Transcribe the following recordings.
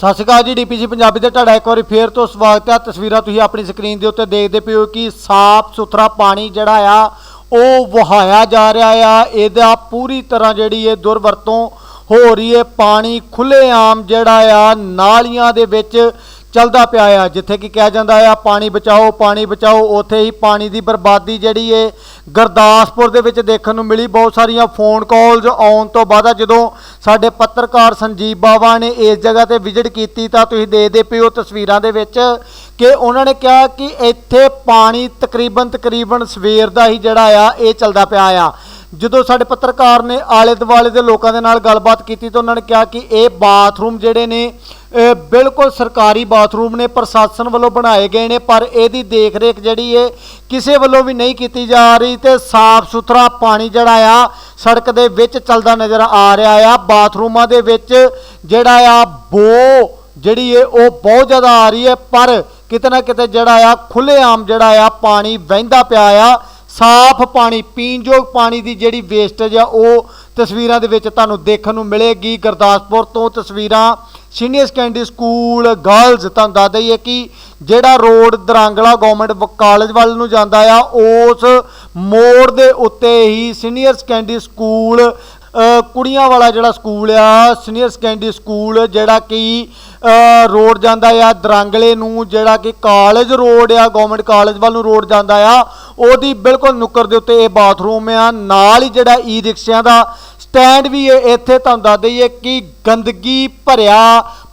ਸਤਿ ਸ਼੍ਰੀ ਅਕਾਲ ਜੀ ਡੀਪੀਜੀ ਪੰਜਾਬੀ ਦੇ ਤੁਹਾਡਾ ਇੱਕ ਵਾਰੀ ਫੇਰ ਤੋਂ ਸਵਾਗਤ ਹੈ। ਤਸਵੀਰਾਂ ਤੁਸੀਂ ਆਪਣੀ ਸਕਰੀਨ ਦੇ ਉੱਤੇ ਦੇਖਦੇ ਪਏ ਹੋ ਕਿ ਸਾਫ਼ ਸੁਥਰਾ ਪਾਣੀ ਜਿਹੜਾ ਆ, ਉਹ ਵਹਾਇਆ ਜਾ ਰਿਹਾ ਆ। ਇਹਦਾ ਪੂਰੀ ਤਰ੍ਹਾਂ ਜਿਹੜੀ ਇਹ ਦੁਰਵਰਤੋਂ ਹੋ ਰਹੀ ਹੈ। ਪਾਣੀ ਖੁੱਲ੍ਹੇਆਮ ਜਿਹੜਾ ਆ, ਨਾਲੀਆਂ ਦੇ ਵਿੱਚ ਚੱਲਦਾ ਪਿਆ ਆ, ਜਿੱਥੇ ਕਿ ਕਿਹਾ ਜਾਂਦਾ ਆ, ਪਾਣੀ ਬਚਾਓ ਪਾਣੀ ਬਚਾਓ, ਉੱਥੇ ਹੀ ਪਾਣੀ ਦੀ ਬਰਬਾਦੀ ਜਿਹੜੀ ਏ, ਗੁਰਦਾਸਪੁਰ ਦੇ ਵਿੱਚ ਦੇਖਣ ਨੂੰ ਮਿਲੀ ਬਹੁਤ ਸਾਰੀਆਂ ਫੋਨ ਕਾਲਸ ਆਉਣ ਤੋਂ ਬਾਅਦ ਜਦੋਂ ਸਾਡੇ ਪੱਤਰਕਾਰ ਸੰਜੀਵ ਬਾਵਾ ਨੇ ਇਸ ਜਗ੍ਹਾ ਤੇ ਵਿਜ਼ਿਟ ਕੀਤੀ ਤਾਂ ਤੁਸੀਂ ਦੇਖਦੇ ਪਿਓ ਤਸਵੀਰਾਂ ਦੇ ਵਿੱਚ ਕਿ ਉਹਨਾਂ ਨੇ ਕਿਹਾ ਕਿ ਇੱਥੇ ਪਾਣੀ ਤਕਰੀਬਨ ਤਕਰੀਬਨ ਸਵੇਰ ਦਾ ਹੀ ਜਿਹੜਾ ਆ, ਇਹ ਚੱਲਦਾ ਪਿਆ ਆ। ਜਦੋਂ ਸਾਡੇ ਪੱਤਰਕਾਰ ਨੇ ਆਲੇ ਦੁਆਲੇ ਦੇ ਲੋਕਾਂ ਦੇ ਨਾਲ ਗੱਲਬਾਤ ਕੀਤੀ ਤਾਂ ਉਹਨਾਂ ਨੇ ਕਿਹਾ ਕਿ ਇਹ ਬਾਥਰੂਮ ਜਿਹੜੇ ਨੇ ਬਿਲਕੁਲ ਸਰਕਾਰੀ ਬਾਥਰੂਮ ਨੇ, ਪ੍ਰਸ਼ਾਸਨ ਵੱਲੋਂ ਬਣਾਏ ਗਏ ਨੇ, ਪਰ ਇਹਦੀ ਦੇਖ-ਰੇਖ ਜਿਹੜੀ ਏ, ਕਿਸੇ ਵੱਲੋਂ ਵੀ ਨਹੀਂ ਕੀਤੀ ਜਾ ਰਹੀ ਤੇ ਸਾਫ਼ ਸੁਥਰਾ ਪਾਣੀ ਜਿਹੜਾ ਆ, ਸੜਕ ਦੇ ਵਿੱਚ ਚੱਲਦਾ ਨਜ਼ਰ ਆ ਰਿਹਾ ਆ। ਬਾਥਰੂਮਾਂ ਦੇ ਵਿੱਚ ਜਿਹੜਾ ਆ ਬੋ ਜਿਹੜੀ ਏ, ਉਹ ਬਹੁਤ ਜ਼ਿਆਦਾ ਆ ਰਹੀ ਹੈ ਪਰ ਕਿਤੇ ਨਾ ਕਿਤੇ ਜਿਹੜਾ ਆ, ਖੁੱਲ੍ਹੇਆਮ ਜਿਹੜਾ ਆ, ਪਾਣੀ ਵਹਿੰਦਾ ਪਿਆ ਆ। ਸਾਫ਼ ਪਾਣੀ, ਪੀਣਯੋਗ ਪਾਣੀ ਦੀ ਜਿਹੜੀ ਵੇਸਟੇਜ ਆ, ਉਹ ਤਸਵੀਰਾਂ ਦੇ ਵਿੱਚ ਤੁਹਾਨੂੰ ਦੇਖਣ ਨੂੰ ਮਿਲੇਗੀ। ਗੁਰਦਾਸਪੁਰ ਤੋਂ ਤਸਵੀਰਾਂ ਸੀਨੀਅਰ ਸੈਕੰਡਰੀ ਸਕੂਲ ਗਰਲਜ਼ ਤੁਹਾਨੂੰ ਦੱਸ ਦਈਏ ਕਿ ਜਿਹੜਾ ਰੋਡ ਦਰਾਂਗਲਾ ਗਵਰਨਮੈਂਟ ਕਾਲਜ ਵੱਲ ਨੂੰ ਜਾਂਦਾ ਆ, ਉਸ ਮੋੜ ਦੇ ਉੱਤੇ ਹੀ ਸੀਨੀਅਰ ਸੈਕੰਡਰੀ ਸਕੂਲ ਕੁੜੀਆਂ ਵਾਲਾ ਜਿਹੜਾ ਸਕੂਲ ਆ, ਸੀਨੀਅਰ ਸੈਕੰਡਰੀ ਸਕੂਲ ਜਿਹੜਾ ਕਿ ਰੋਡ ਜਾਂਦਾ ਆ ਦਰਾਂਗਲੇ ਨੂੰ, ਜਿਹੜਾ ਕਿ ਕਾਲਜ ਰੋਡ ਆ ਗਵਰਨਮੈਂਟ ਕਾਲਜ ਵੱਲ ਨੂੰ ਰੋਡ ਜਾਂਦਾ ਆ ਉਹਦੀ ਬਿਲਕੁਲ ਨੁੱਕਰ ਦੇ ਉੱਤੇ ਇਹ ਬਾਥਰੂਮ ਆ। ਨਾਲ ਹੀ ਜਿਹੜਾ ਈ ਰਿਕਸ਼ਿਆਂ ਦਾ ਸਟੈਂਡ ਵੀ ਹੈ ਇੱਥੇ ਤੁਹਾਨੂੰ ਦੱਸ ਦਈਏ ਕਿ ਗੰਦਗੀ ਭਰਿਆ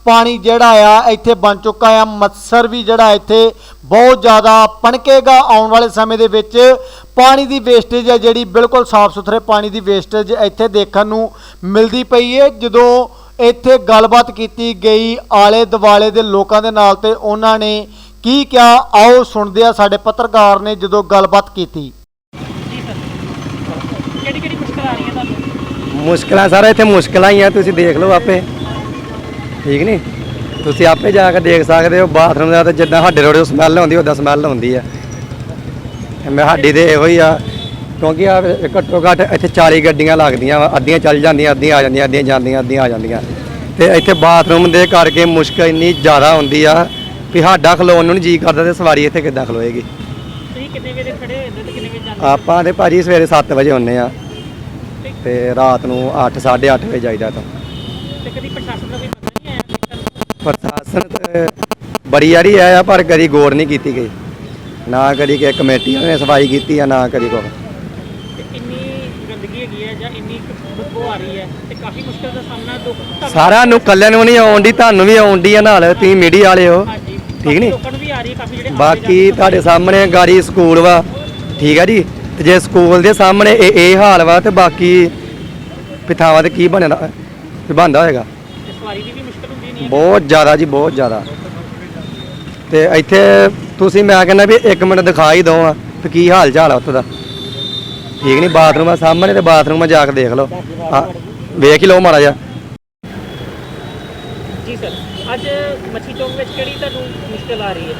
ਪਾਣੀ ਜਿਹੜਾ ਆ ਇੱਥੇ ਬਣ ਚੁੱਕਾ ਆ। ਮੱਛਰ ਵੀ ਜਿਹੜਾ ਇੱਥੇ ਬਹੁਤ ਜ਼ਿਆਦਾ ਪਣਕੇਗਾ ਆਉਣ ਵਾਲੇ ਸਮੇਂ ਦੇ ਵਿੱਚ। ਪਾਣੀ ਦੀ ਵੇਸਟੇਜ ਹੈ ਜਿਹੜੀ ਬਿਲਕੁਲ ਸਾਫ਼ ਸੁਥਰੇ ਪਾਣੀ ਦੀ ਵੇਸਟੇਜ ਇੱਥੇ ਦੇਖਣ ਨੂੰ ਮਿਲਦੀ ਪਈ ਹੈ ਜਦੋਂ ਇੱਥੇ ਗੱਲਬਾਤ ਕੀਤੀ ਗਈ ਆਲੇ ਦੁਆਲੇ ਦੇ ਲੋਕਾਂ ਦੇ ਨਾਲ ਤੇ ਉਹਨਾਂ ਨੇ ਕੀ ਕਿਹਾ? ਆਓ ਸੁਣਦੇ ਆ ਸਾਡੇ ਪੱਤਰਕਾਰ ਨੇ ਜਦੋਂ ਗੱਲਬਾਤ ਕੀਤੀ। ਜੀ ਸਰ। ਕਿਹੜੀ ਕਿਹੜੀ ਮੁਸ਼ਕਲ ਆ ਰਹੀ ਹੈ ਤੁਹਾਨੂੰ? ਮੁਸ਼ਕਲਾਂ ਸਾਰਾ ਇੱਥੇ ਮੁਸ਼ਕਲਾਂ ਹੀ ਆ ਤੁਸੀਂ ਦੇਖ ਲਓ ਆਪੇ। ਠੀਕ ਨਹੀਂ ਤੁਸੀਂ ਆਪੇ ਜਾ ਕੇ ਦੇਖ ਸਕਦੇ ਹੋ ਬਾਥਰੂਮ ਦਾ ਤਾਂ ਜਿੱਦਾਂ ਸਾਡੇ ਰੋੜੇ ਸਮੈਲ ਆਉਂਦੀ ਉਦਾਂ ਸਮੈਲ ਆਉਂਦੀ ਆ। ਮੈਂ ਸਾਡੀ ਤੇ ਇਹੋ ਹੀ ਆ ਕਿਉਂਕਿ ਆ ਘੱਟੋ ਘੱਟ ਇੱਥੇ 40 ਗੱਡੀਆਂ ਲੱਗਦੀਆਂ ਵਾ ਅੱਧੀਆਂ ਚੱਲ ਜਾਂਦੀਆਂ ਅੱਧੀਆਂ ਆ ਜਾਂਦੀਆਂ ਅੱਧੀਆਂ ਜਾਂਦੀਆਂ ਅੱਧੀਆਂ ਆ ਜਾਂਦੀਆਂ। ਤੇ ਇੱਥੇ ਬਾਥਰੂਮ ਦੇ ਕਰਕੇ ਮੁਸ਼ਕਲ ਇੰਨੀ ਜ਼ਿਆਦਾ ਹੁੰਦੀ ਆ ਵੀ ਸਾਡਾ ਖਲੋਣ ਨੂੰ ਨਹੀਂ ਜੀ ਕਰਦਾ ਤੇ ਸਵਾਰੀ ਇੱਥੇ ਕਿੱਦਾਂ ਖਲੋਏਗੀ? ਤੁਸੀਂ ਕਿੰਨੇ ਵਜੇ ਖੜੇ ਹੋਏ ਤੇ ਕਿੰਨੇ ਵਜੇ ਜਾਂਦੇ ਆਪਾਂ ਤੇ ਭਾਜੀ ਸਵੇਰੇ 7 ਵਜੇ ਹੁੰਨੇ ਆ ਤੇ ਰਾਤ ਨੂੰ 8 8:30 ਵਜੇ ਜਾਈਦਾ ਤਾਂ ਤੇ ਕਦੀ ਪ੍ਰਸ਼ਾਸਨ ਦਾ ਕੋਈ ਬੰਦਾ ਨਹੀਂ ਆਇਆ? ਪ੍ਰਸ਼ਾਸਨ ਤੇ ਬੜੀ ਵਾਰੀ ਆਇਆ ਪਰ ਕਦੀ ਗੌਰ ਨਹੀਂ ਕੀਤੀ ਗਈ। ਨਾ ਕਦੀ ਕਿ ਕਮੇਟੀ ਨੇ ਸਫ਼ਾਈ ਕੀਤੀ ਆ ਨਾ ਕਦੀ ਕੁਛ। ਤੇ ਇੰਨੀ ਗੰਦਗੀ ਹੈਗੀ ਹੈ ਜਾਂ ਇੰਨੀ ਕੁ ਬਦਬੂ ਆ ਰਹੀ ਹੈ ਤੇ ਕਾਫੀ ਮੁਸ਼ਕਲ ਦਾ ਸਾਹਮਣਾ ਦੁੱਖ ਤੁਹਾਨੂੰ- ਸਾਰਿਆਂ ਨੂੰ ਕੱਲਿਆਂ ਨੂੰ ਨਹੀਂ ਆਉਂਦੀ ਤੁਹਾਨੂੰ ਵੀ ਆਉਂਦੀ ਆ ਨਾਲ ਤੁਸੀਂ ਮੀਡੀਆ ਵਾਲੇ ਹੋ। ਠੀਕ ਨੀ? ਲੋਕਾਂ ਨੂੰ ਵੀ ਆ ਰਹੀ ਹੈ ਕਾਫੀ ਜਿਹੜੇ ਆਉਂਦੇ ਬਾਕੀ ਤੁਹਾਡੇ ਸਾਹਮਣੇ ਗਾੜੀ ਸਕੂਲ ਵਾ। ਠੀਕ ਆ ਜੀ? ਤੇ ਜੇ ਸਕੂਲ ਦੇ ਸਾਹਮਣੇ ਇਹ ਇਹ ਹਾਲ ਵਾ ਤੇ ਬਾਕੀ ਪਿਥਾਵਾਂ ਤੇ ਕੀ ਬਣਦਾ ਬਣਦਾ ਹੋਏਗਾ? ਤੇ ਸਵਾਰੀ ਦੀ ਵੀ ਮੁਸ਼ਕਲ ਹੁੰਦੀ ਨਹੀਂ ਹੈ। ਬਹੁਤ ਜ਼ਿਆਦਾ ਜੀ ਬਹੁਤ ਜ਼ਿਆਦਾ। ਤੇ ਇੱਥੇ ਤੁਸੀਂ ਮੈਂ ਕਹਿੰਦਾ ਵੀ 1 ਮਿੰਟ ਦਿਖਾ ਹੀ ਦਵਾਂ ਤੇ ਕੀ ਹਾਲ ਚਾਲ ਆ ਉੱਥੇ ਦਾ। ਠੀਕ ਨਹੀਂ ਬਾਥਰੂਮ ਆ ਸਾਹਮਣੇ ਤੇ ਬਾਥਰੂਮ ਆ ਜਾ ਕੇ ਦੇਖ ਲਓ। ਆ ਵੇਖ ਹੀ ਲਓ ਮਾੜਾ ਜਿਹਾ। ਜੀ ਸਰ, ਅੱਜ ਮੱਛੀ ਚੌਕ ਵਿੱਚ ਕਿਹੜੀ ਤੁਹਾਨੂੰ ਮੁਸ਼ਕਲ ਆ ਰਹੀ ਹੈ?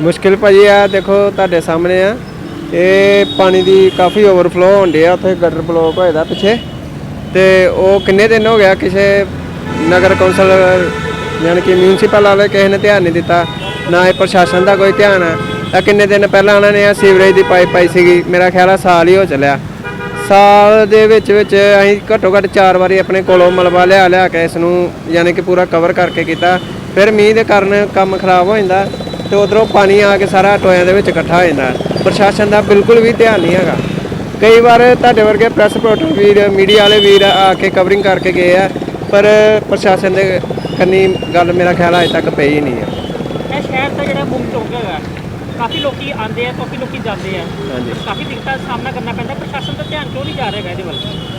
ਮੁਸ਼ਕਿਲ ਭਾਜੀ ਆ, ਦੇਖੋ ਤੁਹਾਡੇ ਸਾਹਮਣੇ ਆ। ਇਹ ਪਾਣੀ ਦੀ ਕਾਫੀ ਓਵਰਫਲੋ ਹੁੰਦੀ ਆ, ਉੱਥੇ ਗਟਰ ਬਲੋਕ ਹੋਏਦਾ ਪਿੱਛੇ। ਤੇ ਉਹ ਕਿੰਨੇ ਦਿਨ ਹੋ ਗਿਆ ਕਿਸੇ ਨਗਰ ਕੌਂਸਲ, ਯਾਨੀ ਕਿ ਮਿਊਨਿਸਪਲ ਵਾਲੇ ਕਿਸੇ ਨੇ ਧਿਆਨ ਨਹੀਂ ਦਿੱਤਾ, ਨਾ ਇਹ ਪ੍ਰਸ਼ਾਸਨ ਦਾ ਕੋਈ ਧਿਆਨ ਆ। ਇਹ ਕਿੰਨੇ ਦਿਨ ਪਹਿਲਾਂ ਉਹਨਾਂ ਨੇ ਆ ਸੀਵਰੇਜ ਦੀ ਪਾਈਪ ਪਾਈ ਸੀਗੀ, ਮੇਰਾ ਖਿਆਲ ਆ ਸਾਲ ਹੀ ਹੋ ਚੱਲਿਆ। ਸਾਲ ਦੇ ਵਿੱਚ ਵਿੱਚ ਅਸੀਂ ਘੱਟੋ ਘੱਟ ਚਾਰ ਵਾਰੀ ਆਪਣੇ ਕੋਲੋਂ ਮਲਬਾ ਲਿਆ ਲਿਆ ਕੇ ਇਸ ਨੂੰ ਯਾਨੀ ਕਿ ਪੂਰਾ ਕਵਰ ਕਰਕੇ ਕੀਤਾ। ਫਿਰ ਮੀਂਹ ਦੇ ਕਾਰਨ ਕੰਮ ਖਰਾਬ ਹੋ ਜਾਂਦਾ ਤੇ ਉਧਰੋਂ ਪਾਣੀ ਆ ਕੇ ਸਾਰਾ ਟੋਇਆਂ ਦੇ ਵਿੱਚ ਇਕੱਠਾ ਹੋ ਜਾਂਦਾ। ਪ੍ਰਸ਼ਾਸਨ ਦਾ ਬਿਲਕੁਲ ਵੀ ਧਿਆਨ ਨਹੀਂ ਹੈਗਾ। ਕਈ ਵਾਰ ਤੁਹਾਡੇ ਵਰਗੇ ਪ੍ਰੈਸ ਰਿਪੋਰਟਰ ਵੀਰ ਮੀਡੀਆ ਵਾਲੇ ਵੀਰ ਆ ਕੇ ਕਵਰਿੰਗ ਕਰਕੇ ਗਏ ਆ, ਪਰ ਪ੍ਰਸ਼ਾਸਨ ਦੇ ਕੰਨੀ ਗੱਲ ਮੇਰਾ ਖਿਆਲ ਅਜੇ ਤੱਕ ਪਈ ਨਹੀਂ ਹੈ ਇਹ ਸ਼ਹਿਰ ਦਾ ਜਿਹੜਾ ਮੁੱਖ ਚੌਕ ਹੈਗਾ। ਕਾਫੀ ਲੋਕੀ ਆਉਂਦੇ ਆ ਕਾਫੀ ਲੋਕੀ ਜਾਂਦੇ ਆ। ਹਾਂਜੀ। ਕਾਫੀ ਦਿੱਕਤਾਂ ਦਾ ਸਾਹਮਣਾ ਕਰਨਾ ਪੈਂਦਾ ਪ੍ਰਸ਼ਾਸਨ ਦਾ ਧਿਆਨ ਕਿਉਂ ਨਹੀਂ ਜਾ ਰਿਹਾ ਇਹਦੇ ਵੱਲ?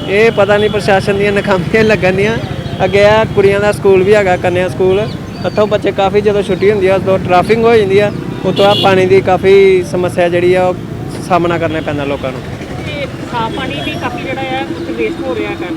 ਇਹ ਪਤਾ ਨਹੀਂ ਪ੍ਰਸ਼ਾਸਨ ਦੀਆਂ ਨਕਾਮੀਆਂ ਲੱਗਣ ਦੀਆਂ। ਅੱਗੇ ਆ ਕੁੜੀਆਂ ਦਾ ਸਕੂਲ ਵੀ ਹੈਗਾ ਕੰਨਿਆ ਸਕੂਲ। ਉੱਥੋਂ ਬੱਚੇ ਕਾਫੀ ਜਦੋਂ ਛੁੱਟੀ ਹੁੰਦੀ ਆ ਉਦੋਂ ਟ੍ਰੈਫਿਕ ਹੋ ਜਾਂਦੀ ਆ ਉਤੋਂ ਆ ਪਾਣੀ ਦੀ ਕਾਫੀ ਸਮੱਸਿਆ ਜਿਹੜੀ ਆ ਉਹ ਸਾਹਮਣਾ ਕਰਨਾ ਪੈਂਦਾ ਲੋਕਾਂ ਨੂੰ। ਤੇ ਸਾਫ਼ ਪਾਣੀ ਵੀ ਕਾਫੀ ਜਿਹੜਾ ਆ ਉੱਥੇ ਵੇਸਟ ਹੋ ਰਿਹਾ ਹੈ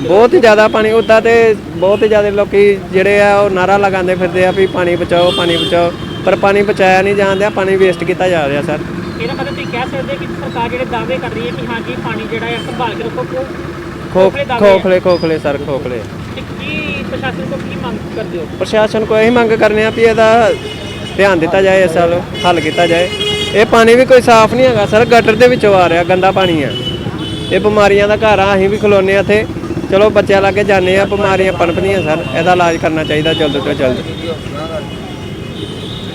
ਬਹੁਤ ਹੀ ਜ਼ਿਆਦਾ ਪਾਣੀ ਉੱਦਾਂ ਤੇ ਬਹੁਤ ਹੀ ਜ਼ਿਆਦਾ ਲੋਕੀ ਜਿਹੜੇ ਆ ਉਹ ਨਾਰਾ ਲਗਾਉਂਦੇ ਫਿਰਦੇ ਆ ਵੀ ਪਾਣੀ ਬਚਾਓ ਪਾਣੀ ਬਚਾਓ। ਪਰ ਪਾਣੀ ਬਚਾਇਆ ਨਹੀਂ ਜਾਂਦਿਆ ਪਾਣੀ ਵੇਸਟ ਕੀਤਾ ਜਾ ਰਿਹਾ ਸਰ ਇਹਦਾ ਮਤਲਬ ਤੁਸੀਂ ਕਹਿ ਸਕਦੇ ਕਿ ਸਰਕਾਰ ਜਿਹੜੇ ਦਾਅਵੇ ਕਰ ਰਹੀ ਹੈ ਕਿ ਹਾਂ ਜੀ ਪਾਣੀ ਜਿਹੜਾ ਹੈ ਸੰਭਾਲ ਕੇ ਰੱਖੋ ਉਹ ਖੋ ਖੋਖਲੇ ਦਾਅਵੇ ਆ। ਖੋਖਲੇ ਖੋਖਲੇ ਸਰ ਖੋਖਲੇ। ਤੇ ਕੀ ਪ੍ਰਸ਼ਾਸਨ ਤੋਂ ਕੀ ਮੰਗ ਕਰਦੇ ਹੋ? ਪ੍ਰਸ਼ਾਸਨ ਕੋਲ ਇਹੀ ਮੰਗ ਕਰਨੇ ਆ ਵੀ ਇਹਦਾ ਧਿਆਨ ਦਿੱਤਾ ਜਾਏ ਇਸ ਵੱਲ ਹੱਲ ਕੀਤਾ ਜਾਏ। ਇਹ ਪਾਣੀ ਵੀ ਕੋਈ ਸਾਫ਼ ਨਹੀਂ ਹੈਗਾ ਸਰ ਗਟਰ ਦੇ ਵਿੱਚੋਂ ਆ ਰਿਹਾ ਗੰਦਾ ਪਾਣੀ ਆ। ਇਹ ਬਿਮਾਰੀਆਂ ਦਾ ਘਰ ਆ ਅਸੀਂ ਵੀ ਖਲੋਨੇ ਆ ਇੱਥੇ। ਚਲੋ ਬੱਚਿਆਂ ਲਾਗੇ ਜਾਂਦੇ ਆ ਬਿਮਾਰੀਆਂ ਪਨਪਦੀਆਂ ਸਰ ਇਹਦਾ ਇਲਾਜ ਕਰਨਾ ਚਾਹੀਦਾ ਜਲਦ ਤੋਂ ਜਲਦ।